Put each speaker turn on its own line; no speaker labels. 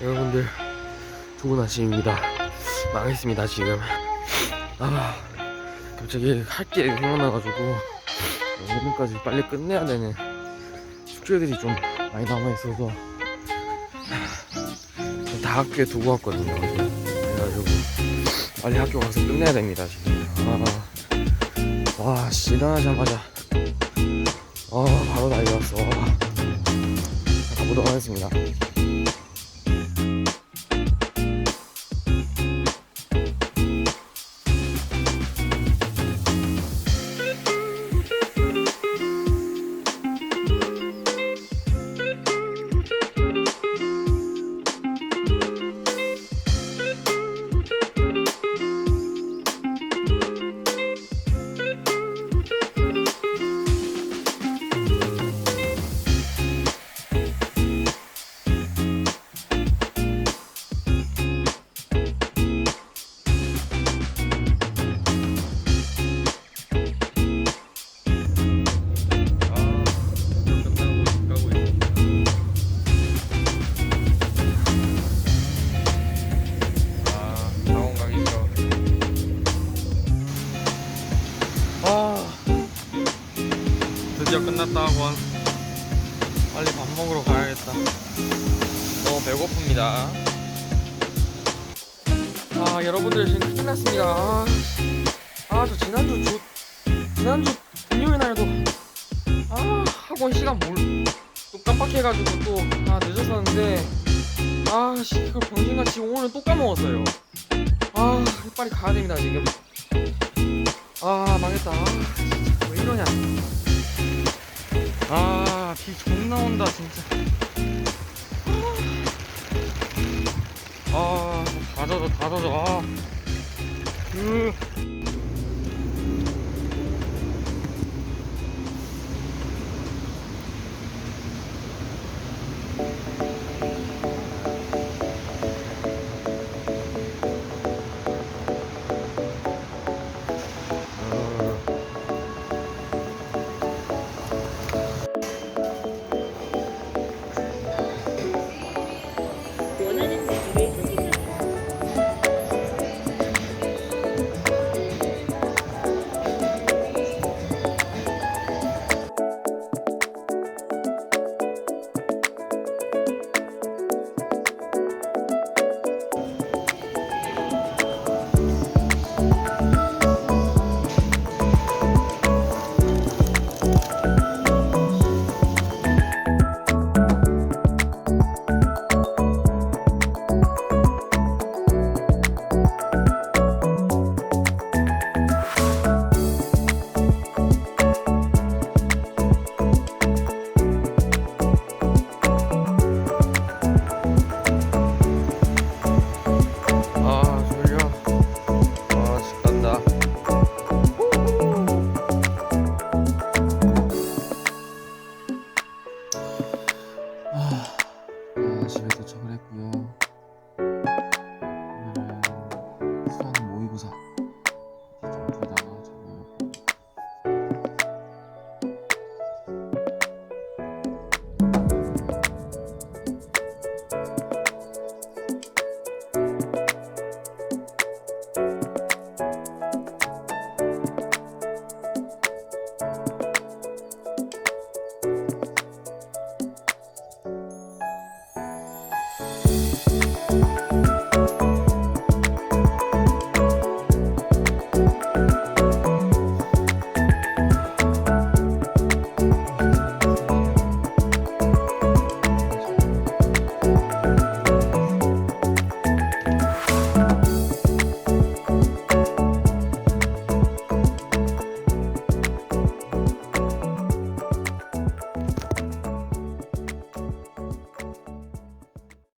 여러분들 좋은 아침입니다. 망했습니다 지금. 아 갑자기 할 게 생각나가지고 오늘까지 빨리 끝내야 되는 숙제들이 좀 많이 남아 있어서 다 학교에 두고 왔거든요. 그래가지고 빨리 학교 가서 끝내야 됩니다 지금. 아, 와 씨, 일어나자마자 아 바로 난리 왔어. 가보도록 하겠습니다. 드디어 끝났다 학원. 빨리 밥 먹으러 가야겠다. 너무 배고픕니다. 아, 여러분들 지금 끝났습니다. 아, 아, 저 지난주 주 지난주 금요일 날도 아 학원 시간 뭘또 깜빡해가지고 또 아 늦었었는데 아씨 이걸 병신같이 오늘 또 까먹었어요 아 빨리 가야 됩니다 지금 아 망했다 아, 왜 이러냐 아 비 존나 온다 진짜. 아 다 젖어 다 젖어. 아. 으.